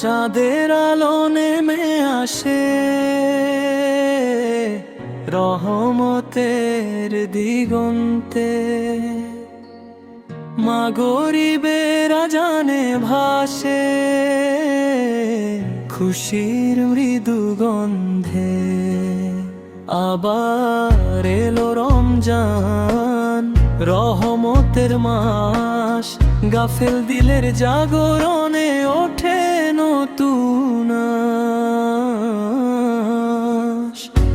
চাঁদের আলো নেমে আসে। রহমতের দিগন্তে। মা গরিবেরা জানে ভাসে। খুশির মৃদু গন্ধে। আবার এলো রমজান, রহমতের মাস। গাফেল দিলের জাগরণে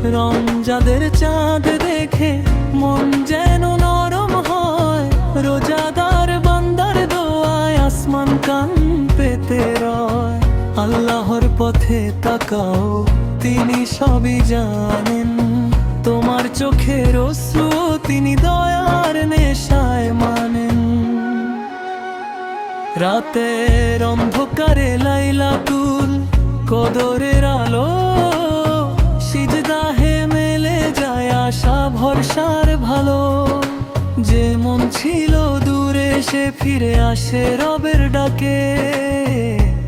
আশ। রমজাদের চাঁদ দেখে মন যেন নরম হয়। রোজাদার বান্দার দোয়ায় আসমান কান পেতে রয়। আল্লাহর পথে তাকাও, তিনি সবই জানেন। তোমার চোখের অশ্রু, তিনি দয়ার নেশায় মানেন। রাতের অন্ধকারে লাইলাতুল কদরের আলো ছিল দূরে সে ফিরে আসে রবের ডাকে।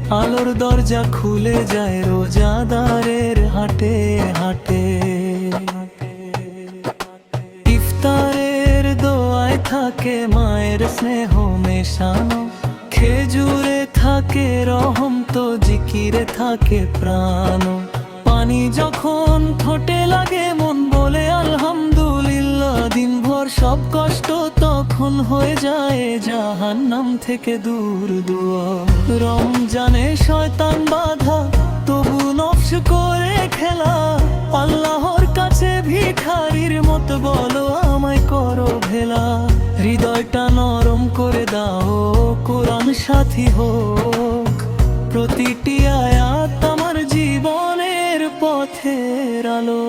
আলোর দরজা খুলে যায় রোজাদারের হাটে হাটে। ইফতারের দোয়ায় থাকে মায়ের স্নেহ মেশানো। খেজুরে থাকে রহম তো জিকিরে থাকে প্রাণ। পানি যখন হয়ে যায় জাহান্নাম থেকে দূর দুয়া। রমজানে শয়তান বাধা, তবু নফস করে খেলা। আল্লাহর কাছে ভিখারির মতো বলো, আমায় করো ভেলা। হৃদয়টা নরম করে দাও, কোরআন সাথী হোক। প্রতিটি আয়াত আমার জীবনের পথের আলো।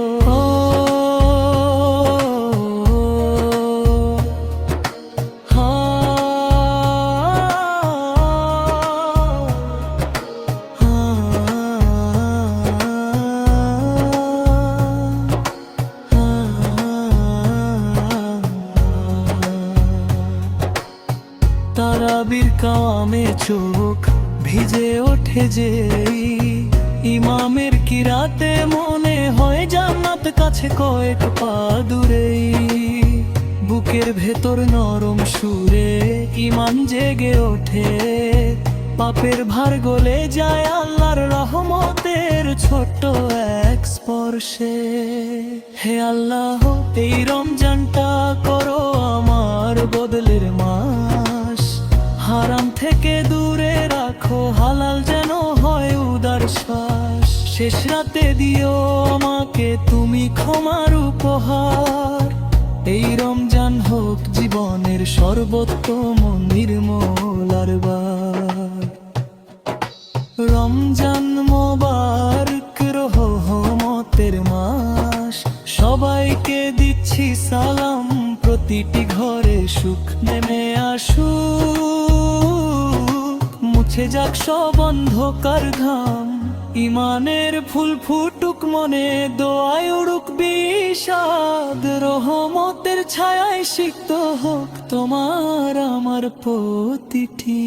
কামে চোখ ভিজে ওঠে যে ইমামের কিরাতে মনে হয় জান্নাত কাছে কয়েক পা দূরেই। বুকের ভেতর নরম সুরে ইমান জেগে ওঠে। পাপের ভার গলে যায় আল্লাহর রহমতের ছোট্ট এক স্পর্শে। হে আল্লাহ, এই হালাল যেন হয় উদার শ্বাস। শেষ রাতে দিও আমাকে, তুমি ক্ষমার উপহার। এই রমজান হোক জীবনের সর্বোত্তম নির্মল আর। রমজান মোবারক রহমতের মাস। সবাইকে দিচ্ছি সালাম, প্রতিটি ঘরে সুখ নেমে আসুক। মুছে যাক সব অন্ধকার ঘাম। ইমানের ফুল ফুটুক মনে, দোয়ায় উড়ুক বিষাদ। রহমতের ছায়ায় সিক্ত হোক তোমার আমার প্রতিটি